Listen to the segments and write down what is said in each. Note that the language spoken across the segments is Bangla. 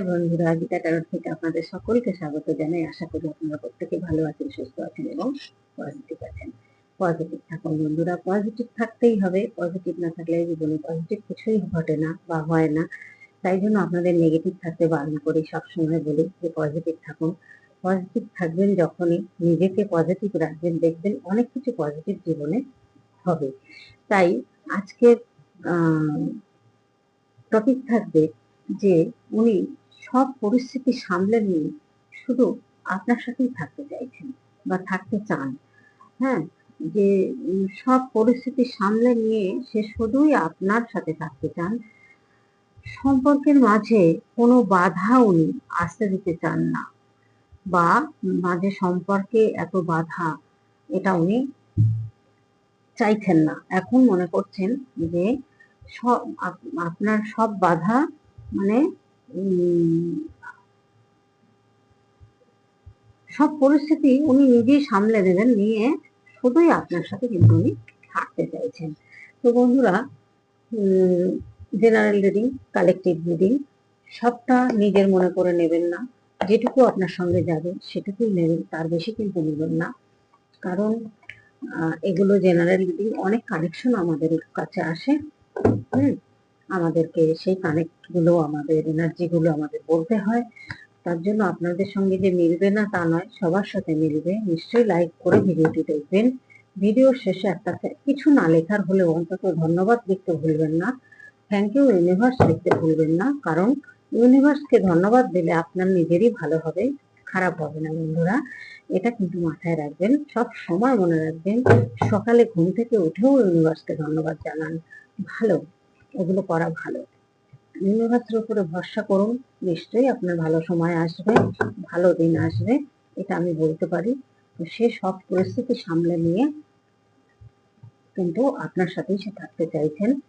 হাই বন্ধুরা, গীতা টারোর থেকে আপনাদের সকলকে স্বাগত জানাই। আশা করি আপনারা প্রত্যেকে ভালো আছেন, সুস্থ আছেন এবং পজিটিভ আছেন। পজিটিভ থাকুন বন্ধুরা পজিটিভ থাকতেই হবে। পজিটিভ না থাকলে জীবনে পজিটিভ কিছুই ঘটে না বা হয় না। তাই জন্য আপনাদের নেগেটিভ থাকতে বারণ করি, সবসময় বলি যে পজিটিভ থাকুন। পজিটিভ থাকবেন যখনই নিজেকে পজিটিভ রাখবেন, দেখবেন অনেক কিছু পজিটিভ জীবনে হবে। তাই আজকের টপিক থাকবে যে উনি সব পরিস্থিতি সামলে নিয়ে শুধু আপনার সাথেই থাকতে চাইছেন বা থাকতে চান। হ্যাঁ যে সব পরিস্থিতি সামলে নিয়ে সে শুধুই আপনার সাথে থাকতে চান, সম্পর্কের মাঝে কোনো বাধা উনি আসতে দিতে চান না বা মাঝে সম্পর্কে এত বাধা, এটা উনি চাইছেন না। এখন মনে করছেন যে সব আপনার সব বাধা মানে সব পরিস্থিতি উনি নিজেই সামলে নেবেন, নিয়ে শুধুই আপনার সাথে কিন্তু উনি থাকতে চাইছেন। তো বন্ধুরা জেনারেল রিডিং কালেকটিভ রিডিং সবটা নিজের মনে করে নেবেন না। যেটুকু আপনার সঙ্গে যাবে, সেটুকুই নেবেন, তার বেশি কিন্তু নেবেন না। কারণ এগুলো জেনারেল রিডিং অনেক কানেকশন আমাদের কাছে আসে। হুম। আমাদেরকে সেই কানেক্টগুলো আমাদের এনার্জিগুলো আমাদের বলতে হয়। তার জন্য আপনাদের সঙ্গে যে মিলবে না তা নয়, সবার সাথে মিলবে। নিশ্চয়ই লাইক করে ভিডিওটি দেখবেন। ভিডিওর শেষে একটা কিছু না লেখার হলেও অন্তত ধন্যবাদ লিখতে ভুলবেন না। থ্যাংক ইউ ইউনিভার্স লিখতে ভুলবেন না। কারণ ইউনিভার্সকে ধন্যবাদ দিলে আপনার নিজেরই ভালো হবে, খারাপ হবে না বন্ধুরা। এটা কিন্তু মাথায় রাখবেন, সব সময় মনে রাখবেন, সকালে ঘুম থেকে উঠেও ইউনিভার্সকে ধন্যবাদ জানান। ভালো। এগুলো করা ভালো। ইউনিভার্সের উপরে ভরসা করুন, নিশ্চয়ই আপনার ভালো সময় আসবে, ভালো দিন আসবে, এটা আমি বলতে পারি। সে সব পরিস্থিতি সামলে নিয়ে কিন্তু আপনার সাথেই সে থাকতে চাইছেন।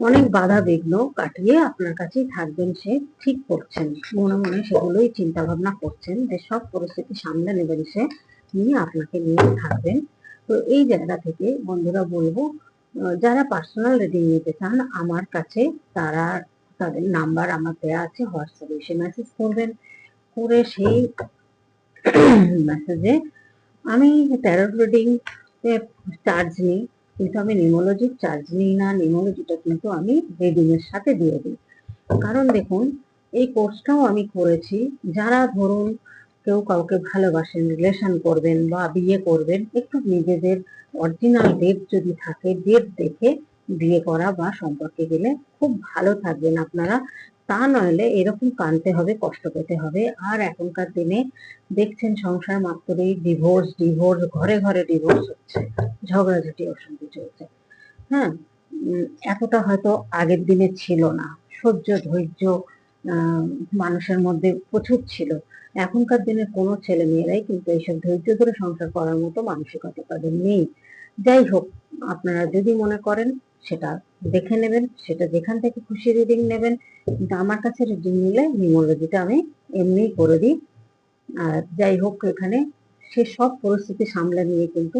অনেক বাধা বিঘ্ন কাটিয়ে আপনার কাছেই থাকবেন সে, ঠিক করছেন। মনে মনে সেগুলোই চিন্তা ভাবনা করছেন যে সব পরিস্থিতি সামলে নেবেন সে, নিয়ে আপনাকে নিয়ে থাকবেন। তো এই জায়গা থেকে বন্ধুরা বলব যারা পার্সোনাল রিডিং নিতে চান, আমার কাছে তারা তাদের নাম্বার আমার দেওয়া আছে হোয়াটসঅ্যাপে এসে মেসেজ করবেন। করে সেই মেসেজে আমি ট্যারো রিডিং চার্জ নিই, কিন্তু আমি নিমোলজির চার্জ নিই না নিমোলজিটা কিন্তু আমি রিডিং এর সাথে দিয়ে দিই। কারণ দেখুন, এই কোর্সটাও আমি করেছি। যারা ধরুন কেউ কাউকে ভালোবাসেন রিলেশন করবেন বা বিয়ে করবেন, একটু নিজেদের অরিজিনাল ডেট যদি থাকে ডেট দেখে বিয়ে করা বা সম্পর্কে গেলে খুব ভালো থাকবেন আপনারা। তা নইলে এরকম কানতে হবে, কষ্ট পেতে হবে। আর এখনকার দিনে দেখছেন সংসার মাত্রই ডিভোর্স ডিভোর্স ঘরে ঘরে ডিভোর্স হচ্ছে, ঝগড়াঝাটি, অশান্তি চলছে। হ্যাঁ? এতটা হয়তো আগের দিনে ছিল না। সহ্য, ধৈর্য মানুষের মধ্যে প্রচুর ছিল। এখনকার দিনে কোনো ছেলে মেয়েরাই কিন্তু এইসব ধৈর্য ধরে সংসার করার মতো মানসিকতা তাদের নেই। যাই হোক, আপনারা যদি মনে করেন, সেটা দেখে নেবেন, সেটা যেখান থেকে খুশি রিডিং নেবেন, কিন্তু আমার কাছে রিডিং নিলে নিউমোলজিটা আমি এমনিই করে দিই। আর যাই হোক, এখানে সে সব পরিস্থিতি সামলে নিয়ে কিন্তু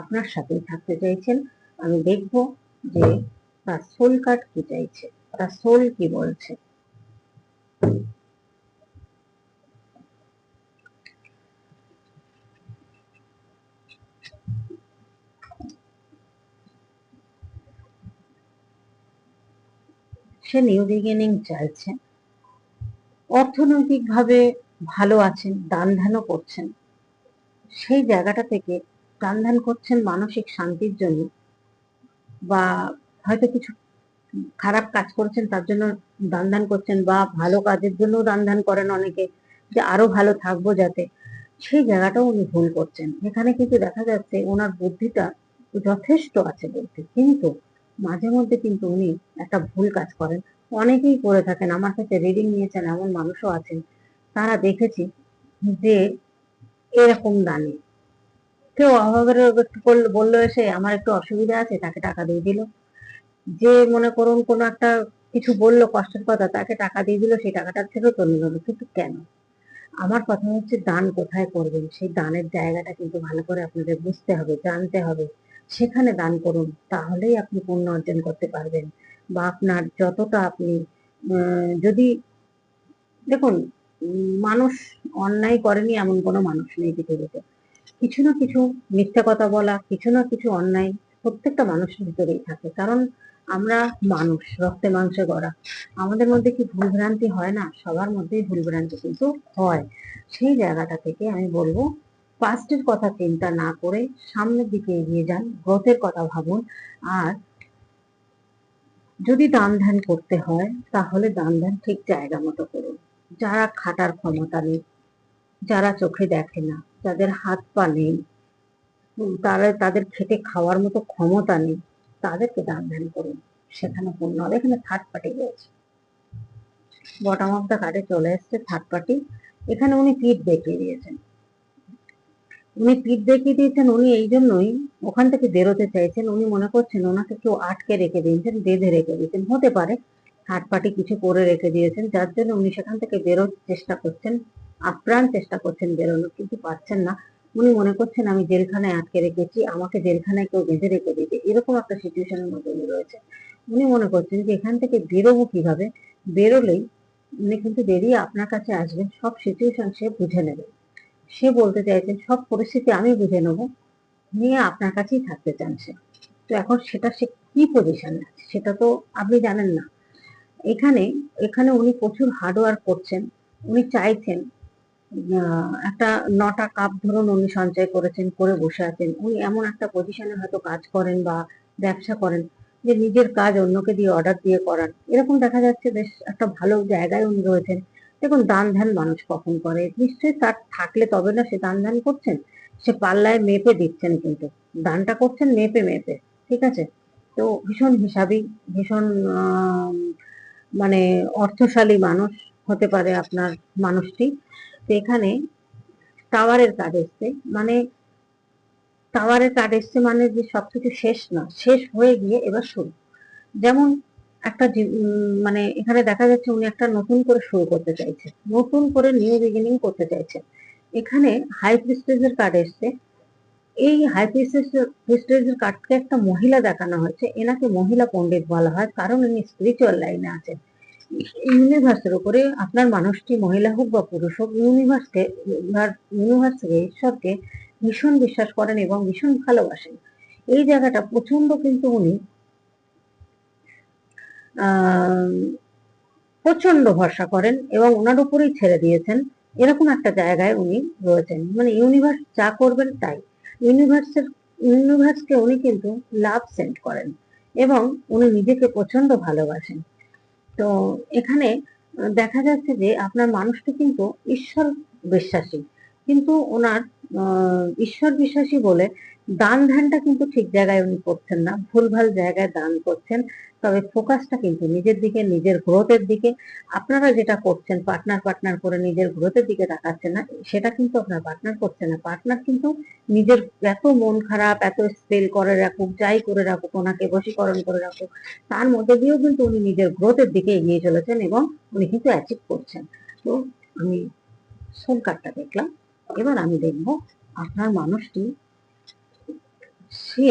আপনার সাথেই থাকতে চাইছেন। আমি দেখব যে তার সোল কার্ড কি চাইছে, তার সোল কি বলছে। সে নিউ বিগিনিং চাইছে। অর্থনৈতিকভাবে ভালো আছেন দান ধ্যানও করছেন। সেই জায়গাটা থেকে দান ধ্যান করছেন মানসিক শান্তির জন্য বা হয়তো কিছু খারাপ কাজ করছেন তার জন্য দান ধ্যান করছেন বা ভালো কাজের জন্য দান ধ্যান করেন অনেকে যে আরও ভালো থাকব যাতে। সেই জায়গাটাও উনি ভুল করছেন। এখানে কিন্তু দেখা যাচ্ছে ওনার বুদ্ধিটা যথেষ্ট আছে বলতে। কিন্তু মাঝে মধ্যে কিন্তু উনি একটা ভুল কাজ করেন। অনেকেই করে থাকেন, আমার কাছে রিডিং নিয়েছেন এমন মানুষও আছেন। তারা দেখেছি যে এরকম দানে কেউ অভাবের বলল এসে, আমার একটু অসুবিধা আছে, তাকে টাকা দিয়ে দিল। যে মনে করুন কোনো একটা কিছু বলল, কষ্টের কথা, তাকে টাকা দিয়ে দিল, সেই টাকাটা ফেরত নিল কিন্তু কেন? আমার কথা হচ্ছে, দান কোথায় করবেন? সেই দানের জায়গাটা কিন্তু ভালো করে আপনাদের বুঝতে হবে, জানতে হবে। সেখানে দান করুন, তাহলেই আপনি পুণ্য অর্জন করতে পারবেন। বা আপনার যতটা আপনি যদি, দেখুন, মানুষ অন্যায় করেনি এমন কোনো মানুষ নেই পৃথিবীতে। কিছু না কিছু মিথ্যা কথা বলা, কিছু না কিছু অন্যায় প্রত্যেকটা মানুষের ভিতরেই থাকে। কারণ আমরা মানুষ, রক্তে মাংসে গড়া। আমাদের মধ্যে কি ভুল ভ্রান্তি হয় না? সবার মধ্যেই ভুল ভ্রান্তি কিন্তু হয়। সেই জায়গাটা থেকে আমি বলব পাস্টের কথা চিন্তা না করে সামনের দিকে এগিয়ে যান গ্রোথের কথা ভাবুন। আর যদি দান ধ্যান করতে হয়, তাহলে দান ধ্যান ঠিক জায়গা মতো করুন। যারা খাটার ক্ষমতা নেই, যারা চোখে দেখে না, যাদের হাত পা নেই তারা, তাদের খেটে খাওয়ার মতো ক্ষমতা নেই, তাদেরকে দান ধ্যান করুন। সেখানে পূর্ণ হবে এখানে থার্ড পার্টি রয়েছে। বটম অফ দ্য কার্ডে চলে এসছে থার্ড পার্টি এখানে উনি পিঠ দেখিয়ে দিয়েছেন। উনি পিঠ দেখিয়ে দিয়েছেন, উনি এই জন্যই ওখান থেকে বেরোতে চাইছেন। উনি মনে করছেন ওনাকে কেউ আটকে রেখে দিয়েছেন, বেঁধে রেখে দিয়েছেন। হতে পারে পার্টি কিছু করে রেখে দিয়েছেন, যার জন্য উনি সেখান থেকে বেরোর চেষ্টা করছেন, আপ্রাণ চেষ্টা করছেন বেরোনোর, কিন্তু পারছেন না। উনি মনে করছেন, আমি জেলখানায় আটকে রেখেছি, আমাকে জেলখানায় কেউ বেঁধে রেখে দিয়েছে এরকম একটা সিচুয়েশনের মধ্যে উনি রয়েছে। উনি মনে করছেন যে এখান থেকে বেরোবো কীভাবে? বেরোলেই উনি কিন্তু বেরিয়ে আপনার কাছে আসবেন, সব সিচুয়েশন সে বুঝে নেবে। সে বলতে চাইছেন সব পরিস্থিতি আমি বুঝে নেব। নিয়ে আপনার কাছেই থাকতে চান সে। তো এখন সেটা সে কি পজিশনে আছে, সেটা তো আপনি জানেন না। এখানে এখানে উনি প্রচুর হার্ডওয়ার্ক করছেন। উনি চাইছেন একটা নটা কাপ ধরুন উনি সঞ্চয় করেছেন, করে বসে আছেন। উনি এমন একটা পজিশনে হয়তো কাজ করেন বা ব্যবসা করেন যে নিজের কাজ অন্যকে দিয়ে অর্ডার দিয়ে করান এরকম দেখা যাচ্ছে বেশ একটা ভালো জায়গায় উনি রয়েছেন। দেখুন দান ধ্যান মানুষ কখন করে? নিশ্চয়ই তার থাকলে তবে না সে দান ধ্যান করছেন। সে পাল্লায় মেপে দিচ্ছেন কিন্তু। দানটা করছেন মেপে মেপে, ঠিক আছে? তো ভীষণ হিসাবি, ভীষণ মানে অর্থশালী মানুষ হতে পারে আপনার মানুষটি। তো এখানে টাওয়ারের কার্ড এসছে। মানে টাওয়ারের কার্ড এসছে মানে যে সবকিছু শেষ না, শেষ হয়ে গিয়ে এবার শুরু। যেমন একটা মানে এখানে দেখা যাচ্ছে উনি একটা নতুন করে শুরু করতে চাইছে নতুন করে নিউ বিগিনিং করতে চাইছে এখানে হাই প্রিস্টেজের কার্ড এসছে। এই হাই প্রিস্টেজের কার্ডকে একটা মহিলা দেখানো হয়েছে। এনাকে মহিলা পণ্ডিত বলা হয়, কারণ ইনি স্পিরিচুয়াল লাইনে আছেন। ইউনিভার্সের উপরে আপনার মানুষটি মহিলা হোক বা পুরুষ হোক, ইউনিভার্সকে, ইউনিভার্স থেকে ঈশ্বরকে ভীষণ বিশ্বাস করেন এবং ভীষণ ভালোবাসেন। এই জায়গাটা প্রচণ্ড কিন্তু উনি প্রচণ্ড ভরসা করেন এবং ওনার উপরেই ছেড়ে দিয়েছেন। এরকম একটা জায়গায় উনি রয়েছেন। মানে ইউনিভার্স যা করবেন তাই। ইউনিভার্সের ইউনিভার্সকে উনি কিন্তু লাভ সেন্ড করেন এবং উনি নিজেকে প্রচণ্ড ভালোবাসেন। তো এখানে দেখা যাচ্ছে যে আপনার মানুষটি কিন্তু ঈশ্বর বিশ্বাসী কিন্তু ওনার ঈশ্বর বিশ্বাসী বলে দান ধ্যানটা কিন্তু ঠিক জায়গায় উনি করছেন না। ভুলভাল জায়গায় দান করছেন। তবে ফোকাসটা কিন্তু নিজের দিকে, নিজের গ্রোথের দিকে। আপনারা যেটা করছেন পার্টনার পার্টনার করে নিজের গ্রোথের দিকে তাকাচ্ছেন না, সেটা কিন্তু আপনার পার্টনার করছে না। পার্টনার কিন্তু নিজের এত মন খারাপ, এত স্পেল করে রাখুক, যাই করে রাখুক, ওনাকে বশীকরণ করে রাখুক, তার মধ্যে দিয়েও কিন্তু উনি নিজের গ্রোথের দিকে এগিয়ে চলেছেন এবং উনি কিন্তু অ্যাচিভ করছেন। তো আমি সোল কার্ডটা দেখলাম, এবার আমি দেখব আপনার মানুষটি, সে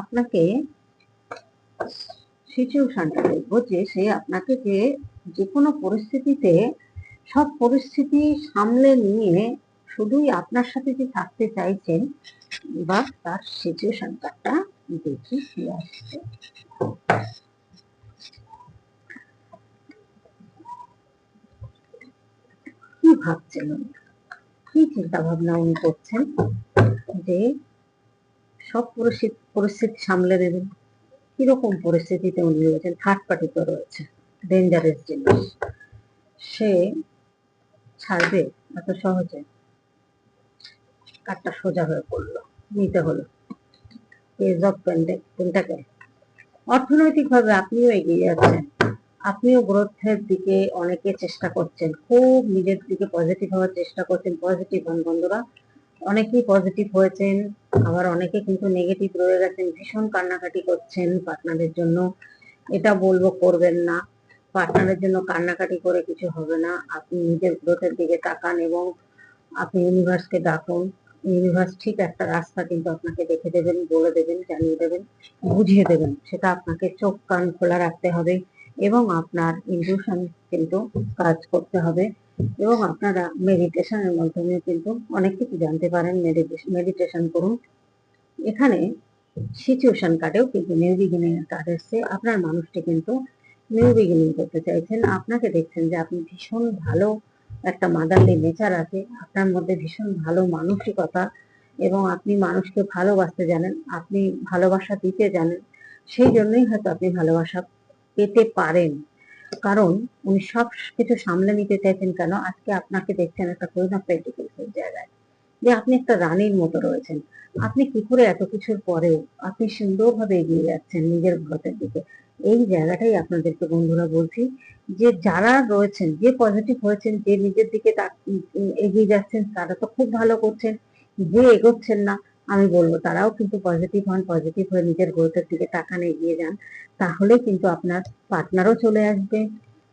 আপনাকে সিচুয়েশনটা দেখব যে সে আপনাকে যে যে কোনো পরিস্থিতিতে সব পরিস্থিতি সামলে নিয়ে শুধুই আপনার সাথে যে থাকতে চাইছেন বা তার সিচুয়েশন কার্ডটা দেখি কি আসছে। কি ভাবছেন কি চিন্তা ভাবনা উনি করছেন? যে সব পরিস্থিতি পরিস্থিতি সামলে দেবেন। কীরকম পরিস্থিতিতে উনি রয়েছেন? থার্ড পার্টিতে রয়েছে। ডেঞ্জারাস জিনিস। সে ছাড়বে এত সহজে? কাঠটা সোজা হয়ে পড়ল। নিতে হলো। পেজ অফ অর্থনৈতিকভাবে আপনিও এগিয়ে যাচ্ছেন। আপনিও গ্রোথের দিকে অনেকে চেষ্টা করছেন। খুব নিজের দিকে পজিটিভ হওয়ার চেষ্টা করছেন। পজিটিভ হন বন্ধুরা। অনেকেই পজিটিভ হয়েছেন, আবার অনেকে কিন্তু নেগেটিভ রয়ে গেছেন, ভীষণ কান্নাকাটি করছেন পার্টনারের জন্য। এটা বলব করবেন না। পার্টনারের জন্য কান্নাকাটি করে কিছু হবে না। আপনি নিজের গ্রোথের দিকে তাকান এবং আপনি ইউনিভার্সকে ডাকুন। ইউনিভার্স ঠিক একটা রাস্তা কিন্তু আপনাকে দেখে দেবেন, বলে দেবেন, জানিয়ে দেবেন, বুঝিয়ে দেবেন। সেটা আপনাকে চোখ কান খোলা রাখতে হবে। এবং আপনার ইনটিউশন কিন্তু কাজ করতে হবে এবং আপনারা মেডিটেশনের মাধ্যমে কিন্তু অনেক কিছু জানতে পারেন মেডিটেশন করুন। এখানে সিচুয়েশন কার্ডেও কিন্তু নিউ বিগিনিং এর কার্ড এসছে। আপনার মানুষটি কিন্তু নিউ বিগিনিং করতে চাইছেন। আপনাকে দেখছেন যে আপনি ভীষণ ভালো একটা মাদারলি নেচার আছে। আপনার মধ্যে ভীষণ ভালো মানসিকতা এবং আপনি মানুষকে ভালোবাসতে জানেন, আপনি ভালোবাসা দিতে জানেন। সেই জন্যই হয়তো আপনি ভালোবাসা পেতে পারেন। কারণ উনি সব কিছু সামলে নিতে চাইছেন কেন? আজকে আপনাকে দেখছেন একটা পেন্টিকেলসের জায়গায়। যে আপনি একটা রানীর মতো রয়েছেন। আপনি কি করে এত কিছুর পরেও আপনি সুন্দরভাবে এগিয়ে যাচ্ছেন নিজের ভরতের দিকে? এই জায়গাটাই আপনাদেরকে বন্ধুরা বলছি যে যারা রয়েছেন, যে পজিটিভ হয়েছেন, যে নিজের দিকে এগিয়ে যাচ্ছেন, তারা তো খুব ভালো করছেন। যে এগোচ্ছেন না আমি বলব, তারাও কিন্তু পজিটিভ হন পজিটিভ হয়ে নিজের গ্রোথের দিকে তাকান এগিয়ে যান তাহলে কিন্তু আপনার পার্টনারও চলে আসবে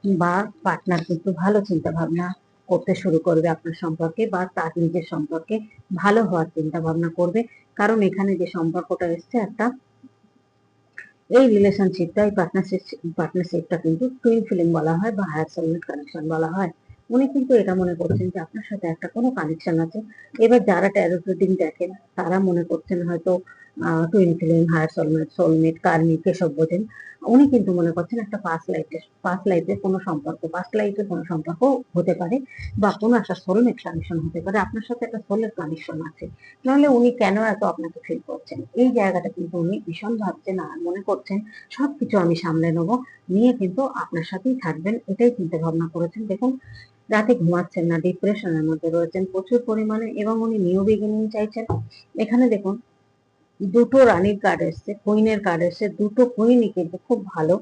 বা পার্টনার কিন্তু ভালো চিন্তা ভাবনা করতে শুরু করবে আপনার সম্পর্কে বা তার নিজের সম্পর্কে ভালো হওয়ার চিন্তা ভাবনা করবে। কারণ এখানে যে সম্পর্কটা এসছে একটা, এই রিলেশনশিপটা এই পার্টনারশিপ পার্টনারশিপটা কিন্তু টুইন ফিলিং বলা হয় বা হায়ার সোলমেট কানেকশন বলা হয়। উনি কিন্তু এটা মনে করছেন যে আপনার সাথে একটা কোনো কানেকশন আছে। এবার যারা ট্যারো রিডিং দেখেন, তারা মনে করছেন হয়তো twin feeling higher soulmate soulmate karmic এসব বোঝেন। উনি কিন্তু মনে করছেন একটা পাস্ট লাইফে পাস্ট লাইফের কোনো সম্পর্ক পাস্ট লাইফের কোনো সম্পর্ক হতে পারে বা কোনো একটা সোলমেট কানেকশন হতে পারে। আপনার সাথে একটা সোলের কানেকশন আছে। নাহলে উনি কেন এত আপনাকে ফিল করছেন? এই জায়গাটা কিন্তু উনি ভীষণ ভাবছেন আর মনে করছেন, সবকিছু আমি সামলে নেব। নিয়ে কিন্তু আপনার সাথেই থাকবেন। এটাই চিন্তা ভাবনা করেছেন। দেখুন রাতে ঘুমাচ্ছেন না ডিপ্রেশনের মধ্যে রয়েছেন, প্রচুর পরিমাণে এবং উনি নিউ বিগিনিং চাইছেন। এখানে দেখুন, দুটো রানীর কার্ড এসছে কুইনের কার্ড এসছে, দুটো কুইনই কিন্তু খুব ভালো।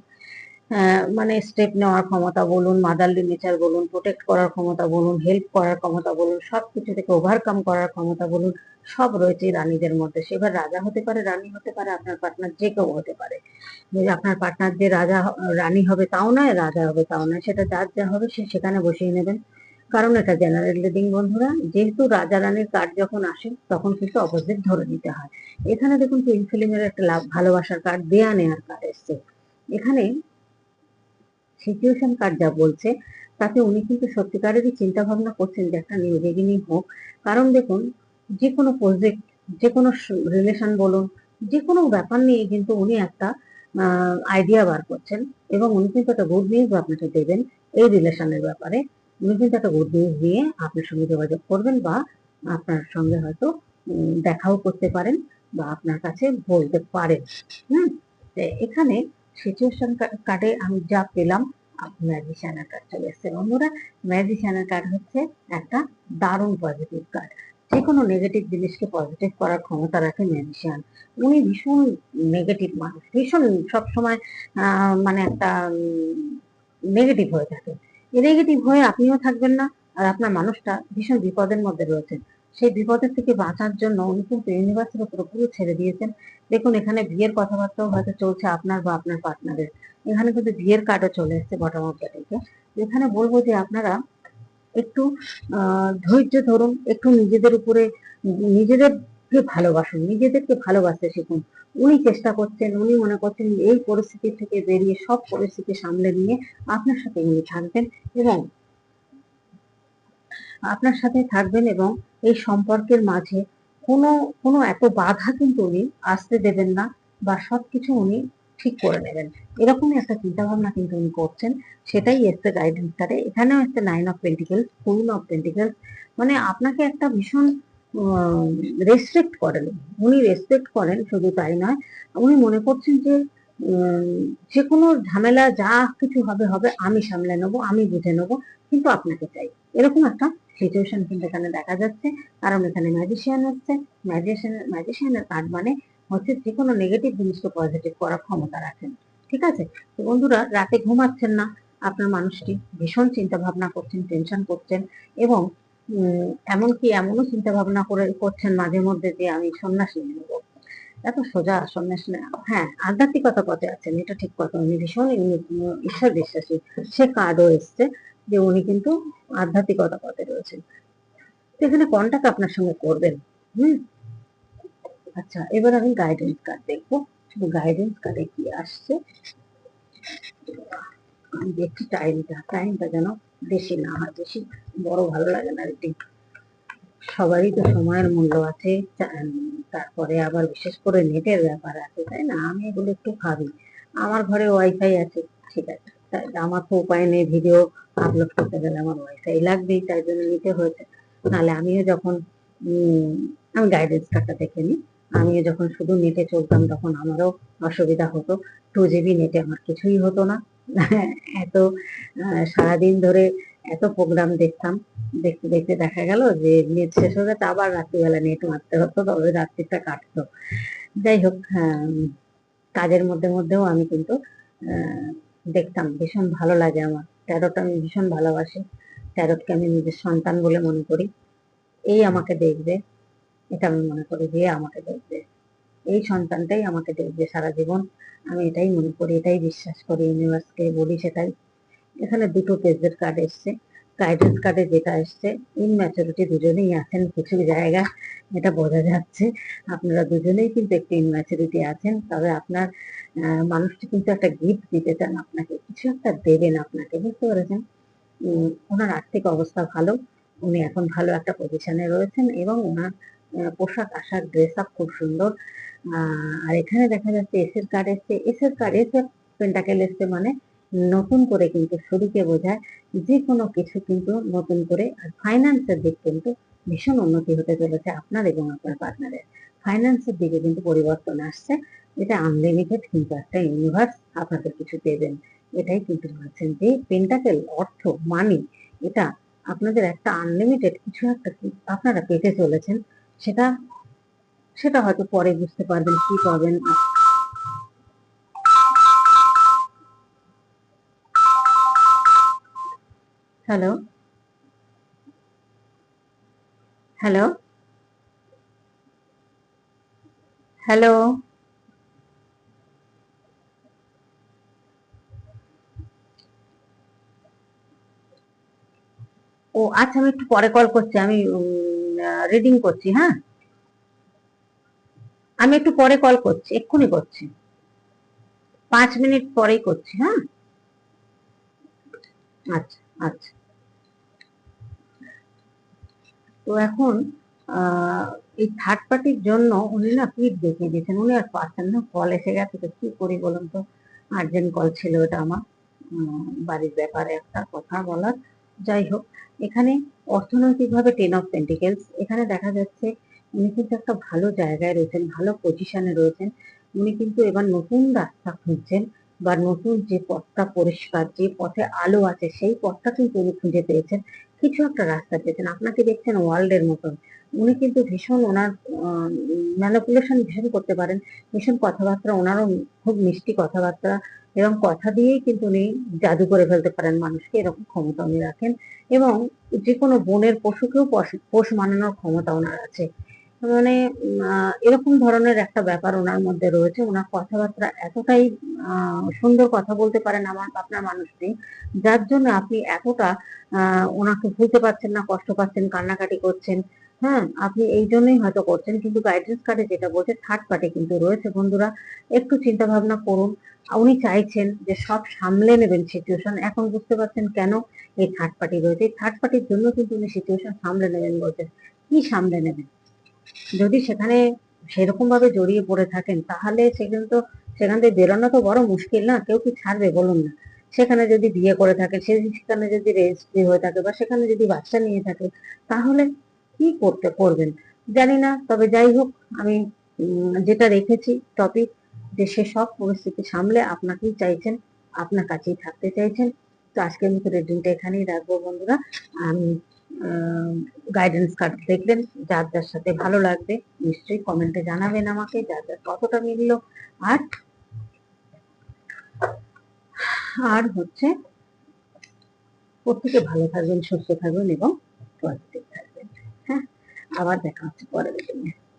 মানে স্টেপ নেওয়ার ক্ষমতা বলুন মাদারলি নেচার বলুন প্রোটেক্ট করার ক্ষমতা বলুন হেল্প করার ক্ষমতা বলুন সব কিছু থেকে ওভারকাম করার ক্ষমতা বলুন, সব রয়েছে রানীদের মধ্যে। সে এবার রাজা হতে পারে, রানী হতে পারে, আপনার পার্টনার যে কেউ হতে পারে। আপনার পার্টনার যে রাজা রানী হবে তাও নয়, রাজা হবে তাও নয়, সেটা যার যা হবে সে সেখানে বসিয়ে নেবেন। কারণ এটা জেনারেল রিডিং বন্ধুরা, যেহেতু রাজা রানীর কার্ড যখন আসে, তখন কিন্তু অপোজিট ধরে নিতে হয়। এখানে দেখুন টুইন ফিল্মের একটা লাভ, ভালোবাসার কার্ড, দেয়া নেয়ার কার্ড এসছে। এখানে সিচুয়েশন কার্ড যা বলছে, তাতে উনি কিন্তু সত্যিকারেরই চিন্তা ভাবনা করছেন যে একটা নিউ বিগিনিং হোক। কারণ দেখুন, যে কোনো প্রজেক্ট যে কোনো রিলেশন বলুন, যে কোনো ব্যাপার নিয়ে কিন্তু উনি একটা আইডিয়া বার করছেন এবং উনি কিন্তু একটা গুড নিউজ আপনাকে দেবেন এই রিলেশনের ব্যাপারে। উনি কিন্তু একটা গুড নিউজ দিয়ে আপনার সঙ্গে যোগাযোগ করবেন বা আপনার সঙ্গে হয়তো দেখাও করতে পারেন বা আপনার কাছে বলতে পারেন। হুম? এখানে সিচুয়েশন কার্ডে আমি যা পেলাম ম্যাজিশিয়ানের কার্ড চলে এসছে। বন্ধুরা ম্যাজিশিয়ানের কার্ড হচ্ছে একটা দারুণ পজিটিভ কার্ড যে কোনো নেগেটিভ জিনিসকে পজিটিভ করার ক্ষমতা রাখে ম্যাজিশিয়ান উনি ভীষণ নেগেটিভ মানুষ। ভীষণ সবসময় মানে একটা নেগেটিভ হয়ে থাকে। নেগেটিভ হয়ে আপনিও থাকবেন না, আর আপনার মানুষটা ভীষণ বিপদের মধ্যে রয়েছেন। সেই বিপদের থেকে বাঁচার জন্য উনি কিন্তু ইউনিভার্সের উপর পুরো ছেড়ে দিয়েছেন। দেখুন, এখানে বিয়ের কথাবার্তাও হয়তো চলছে আপনার বা আপনার পার্টনারের এখানে কিন্তু বিয়ের কার্ডও চলে এসছে বটম অফ থেকে এখানে বলব যে আপনারা একটু ধৈর্য ধরুন, একটু নিজেদের উপরে, নিজেদেরকে ভালোবাসুন, নিজেদেরকে ভালোবাসতে শিখুন। উনি চেষ্টা করছেন, উনি মনে করছেন এই পরিস্থিতি থেকে বেরিয়ে সব পরিস্থিতি সামলে নিয়ে আপনার সাথে উনি থাকবেন এবং আপনার সাথে থাকবেন এবং এই সম্পর্কের মাঝে কোনো কোনো এত বাধা কিন্তু উনি আসতে দেবেন না বা সবকিছু উনি ঠিক করে নেবেন। এরকমই একটা চিন্তা ভাবনা কিন্তু উনি করছেন। সেটাই এসছে গাইডেন্স কার্ডে এখানেও এসছে nine of pentacles queen of pentacles মানে আপনাকে একটা ভীষণ রেসপেক্ট করেন। উনি রেসপেক্ট করেন, শুধু তাই নয়, উনি মনে করছেন যে যে কোনো ঝামেলা যা কিছু হবে হবে, আমি সামলে নেব, আমি বুঝে নেব, কিন্তু আপনাকে চাই। এরকম একটা সিচুয়েশন কিন্তু এখানে দেখা যাচ্ছে। কারণ এখানে ম্যাজিশিয়ান হচ্ছে। ম্যাজিশিয়ান ম্যাজিশিয়ানের কার্ড মানে হচ্ছে যে কোনো নেগেটিভ জিনিসকে পজিটিভ করার ক্ষমতা রাখেন। ঠিক আছে? তো বন্ধুরা, রাতে ঘুমাচ্ছেন না। আপনার মানুষটি ভীষণ চিন্তা ভাবনা করছেন টেনশন করছেন এবং এমনকি এমনও চিন্তা ভাবনা করে করছেন মাঝে মধ্যে যে আমি সন্ন্যাসী নিয়ে নেব এত সোজা সন্ন্যাস হ্যাঁ আধ্যাত্মিকতা পথে আছেন। এটা ঠিক কথা। উনি ভীষণ ঈশ্বর বিশ্বাসী। সে কার্ডও এসছে। যে উনি কিন্তু আধ্যাত্মিকতা পথে রয়েছেন। তো এখানে কন্টাক্ট আপনার সঙ্গে করবেন। হুম? আচ্ছা এবার আমি গাইডেন্স কার্ড দেখব। গাইডেন্স কার্ডে কি আসছে? আমি দেখছি টাইমটা টাইমটা যেন বেশি না হয়, বেশি বড় ভালো লাগে না রেটিং সবারই তো সময়ের মূল্য আছে। তারপরে আবার বিশেষ করে নেটের ব্যাপার আছে, তাই না? আমি এগুলো একটু ভাবি। আমার ঘরে ওয়াইফাই আছে, ঠিক আছে। আমার তো উপায় নেই ভিডিও আপলোড করতে গেলে আমার ওয়াইফাই লাগবেই তাই জন্য নিতে হয়েছে। নাহলে আমিও যখন আমি গাইডেন্স কার্ডটা দেখে নিই। আমিও যখন শুধু নেটে চলতাম তখন আমারও অসুবিধা হতো। টু জিবি নেটে আমার কিছুই হতো না। এত সারাদিন ধরে এত প্রোগ্রাম দেখতাম। দেখতে দেখতে দেখা গেল যে নেট শেষ হয়ে গেছে আবার রাত্রিবেলা নেট মারতে হতো তবে রাত্রিটা কাটতো। যাই হোক কাজের মধ্যে মধ্যেও আমি কিন্তু আহ, দেখতাম, ভীষণ ভালো লাগে আমার। ট্যারোট আমি ভীষণ ভালোবাসি। ট্যারটকে আমি নিজের সন্তান বলে মনে করি। এই আমাকে দেখবে। এটা আমি মনে করি যে আমাকে দেখবে। এই সন্তানটাই আমাকে দেখবে সারা জীবন। আমি এটাই মনে করি, এটাই বিশ্বাস করি ইউনিভার্সকে বলি সেটাই। এখানে দুটো পেজের কার্ড এসছে। গাইডেন্স কার্ডে যেটা এসছে ইনম্যাচুরিটি দুজনেই আছেন কিছু জায়গা, এটা বোঝা যাচ্ছে। আপনারা দুজনেই কিন্তু একটু ইনম্যাচুরিটি আছেন, তবে আপনার মানুষটি কিন্তু একটা গিফট দিতে চান আপনাকে, কিছু একটা দেবেন আপনাকে, বুঝতে পেরেছেন? ওনার আর্থিক অবস্থা ভালো, উনি এখন ভালো একটা পজিশনে রয়েছেন এবং ওনার পোশাক, আশাক ড্রেস আপ খুব সুন্দর। আর এখানে দেখা যাচ্ছে এসের কার্ড এসছে এসের কার্ড এসে পেন্টাকেল এসছে মানে নতুন করে কিন্তু শুরুকে বোঝায় যে কোনো কিছু কিন্তু নতুন করে আর ফাইন্যান্সের দিক কিন্তু ভীষণ উন্নতি হতে চলেছে আপনার এবং আপনার পার্টনারের ফাইন্যান্সের দিকে কিন্তু পরিবর্তন আসছে। এটা আনলিমিটেড কিন্তু একটা ইউনিভার্স আপনাদের কিছু দেবেন। এটাই কিন্তু বলছেন যে পেন্টাকেল অর্থ মানি এটা আপনাদের একটা আনলিমিটেড কিছু একটা আপনারা পেতে চলেছেন। সেটা সেটা হয়তো পরে বুঝতে পারবেন, কি পাবেন হ্যালো হ্যালো হ্যালো ও আচ্ছা আমি একটু পরে কল করছি, আমি রিডিং করছি হ্যাঁ? আমি একটু পরে কল করছি, এক্ষুনি করছি। পাঁচ মিনিট পরেই করছি হ্যাঁ? আচ্ছা আচ্ছা। তো এখন এই থার্ড পার্টির জন্য উনি না পিঠ দেখিয়ে দিয়েছেন উনি আর পারছেন না। কল এসে গেছে তো কি করি বলুন তো? আর্জেন্ট কল ছিল এটা আমার। বাড়ির ব্যাপারে একটা কথা বলার। যাই হোক, এখানে অর্থনৈতিকভাবে টেন অফ পেন্টিকেলস এখানে দেখা যাচ্ছে উনি কিন্তু একটা ভালো জায়গায় রয়েছেন, ভালো পজিশনে রয়েছেন। উনি কিন্তু এবার নতুন রাস্তা খুঁজছেন। বা নতুন যে পথটা পরিষ্কার, যে পথে আলো আছে, সেই পথটা কিন্তু উনি খুঁজে পেয়েছেন, কিছু একটা রাস্তা পেয়েছেন। আপনাকে দেখছেন ওয়ার্ল্ডের মতন। উনি কিন্তু ভীষণ ওনার ম্যানিপুলেশন ভীষণ করতে পারেন। ভীষণ কথাবার্তা, ওনারও খুব মিষ্টি কথাবার্তা এবং কথা দিয়েই কিন্তু উনি জাদু করে ফেলতে পারেন মানুষকে, এরকম ক্ষমতা উনি রাখেন। এবং যে কোনো বনের পশুকেও পশ- পোষ মানানোর ক্ষমতা ওনার আছে। মানে এরকম ধরনের একটা ব্যাপার ওনার মধ্যে রয়েছে। ওনার কথাবার্তা এতটাই সুন্দর কথা বলতে পারেন আমার আপনার মানুষটি, যার জন্য আপনি এতটা ওনাকে ভুলতে পারছেন না, কষ্ট পাচ্ছেন, কান্নাকাটি করছেন। হ্যাঁ আপনি এই জন্যই হয়তো করছেন, কিন্তু গাইডেন্স কার্ডে যেটা বলছে থার্ড পার্টি কিন্তু রয়েছে। বন্ধুরা, একটু চিন্তা ভাবনা করুন। উনি চাইছেন যে সব সামলে নেবেন সিচুয়েশন এখন বুঝতে পারছেন কেন এই থার্ড পার্টি রয়েছে। এই থার্ড পার্টির জন্য কিন্তু উনি সিচুয়েশন সামলে নেবেন বলছেন। কি সামলে নেবেন? যদি সেখানে সেরকম ভাবে জড়িয়ে পড়ে থাকেন, তাহলে সেখানে তো, সেখান থেকে বেরোনো তো বড় মুশকিল না, কেউ কি ছাড়বে বলুন না। সেখানে যদি বিয়ে করে থাকে সেখানে যদি রেজিস্ট্রি হয়ে থাকে বা সেখানে যদি বাচ্চা নিয়ে থাকে, তাহলে কি করতে করবেন? জানি না, তবে যাই হোক, আমি যেটা রেখেছি টপিক যে সে সব পরিস্থিতি সামলে আপনাকেই চাইছেন, আপনার কাছেই থাকতে চাইছেন। তো আজকের মতো রিডিংটা এখানেই রাখব বন্ধুরা। আমি গাইডেন্স কার্ড দেখবেন, যার যার সাথে ভালো লাগবে, নিশ্চয়ই কমেন্টে জানাবেন আমাকে, যার যার কতটা মিললো। আর আর হচ্ছে, প্রত্যেকে ভালো থাকবেন, সুস্থ থাকবেন এবং পজিটিভ থাকবেন। হ্যাঁ আবার দেখা হচ্ছে পরের দিনে।